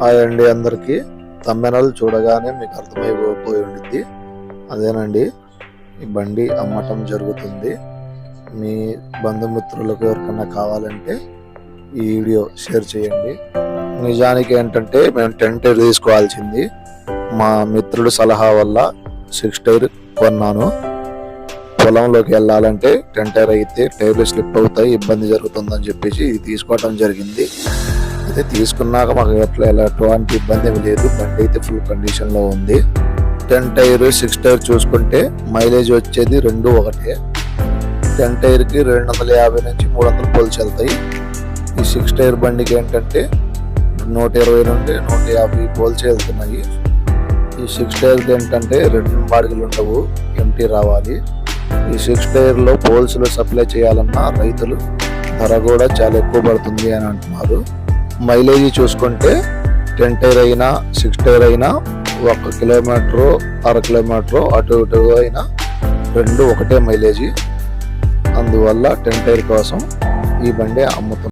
Hi అండి అందరికీ. తమ్మెనలు చూడగానే మీకు అర్థమైపోయి ఉండిద్ది. అదేనండి ఈ బండి అమ్మటం జరుగుతుంది. మీ బంధుమిత్రులకు ఎవరికన్నా కావాలంటే ఈ వీడియో షేర్ చేయండి. నిజానికి ఏంటంటే మేము టెన్ టైర్ తీసుకోవాల్సింది. మా మిత్రుడు సలహా వల్ల సిక్స్ టైర్ కొన్నాను. పొలంలోకి వెళ్ళాలంటే టెన్ టైర్ అయితే టైర్లు స్లిప్ అవుతాయి ఇబ్బంది జరుగుతుందని చెప్పేసి ఇది తీసుకోవటం జరిగింది. అయితే తీసుకున్నాక మాకు ఎట్లా ఎలాంటి ఇబ్బంది లేదు. బండి అయితే ఫుల్ కండిషన్లో ఉంది. టెన్ టైర్ సిక్స్ టైర్ చూసుకుంటే మైలేజ్ వచ్చేది రెండు ఒకటే. టెన్ టైర్కి రెండు వందల యాభై నుంచి మూడు వందలు పోల్చి వెళ్తాయి. ఈ సిక్స్ టైర్ బండికి ఏంటంటే నూట ఇరవై నుండి నూట యాభై పోల్చి వెళ్తున్నాయి. ఈ సిక్స్ టైర్కి ఏంటంటే రెండు బాడిగలు ఉండవు. ఎంటీ రావాలి. ఈ సిక్స్ టైర్లో పోల్స్లో సప్లై చేయాలన్నా రైతులు ధర కూడా చాలా ఎక్కువ పడుతుంది అని అంటున్నారు. మైలేజ్ చూసుకుంటే టెన్ టైర్ అయినా సిక్స్ టైర్ అయినా ఒక కిలోమీటరు అర కిలోమీటరు అటు ఇటు అయినా రెండు ఒకటే మైలేజ్. అందువల్ల టెన్ టైర్ కోసం ఈ బండి అమ్ముతున్నాం.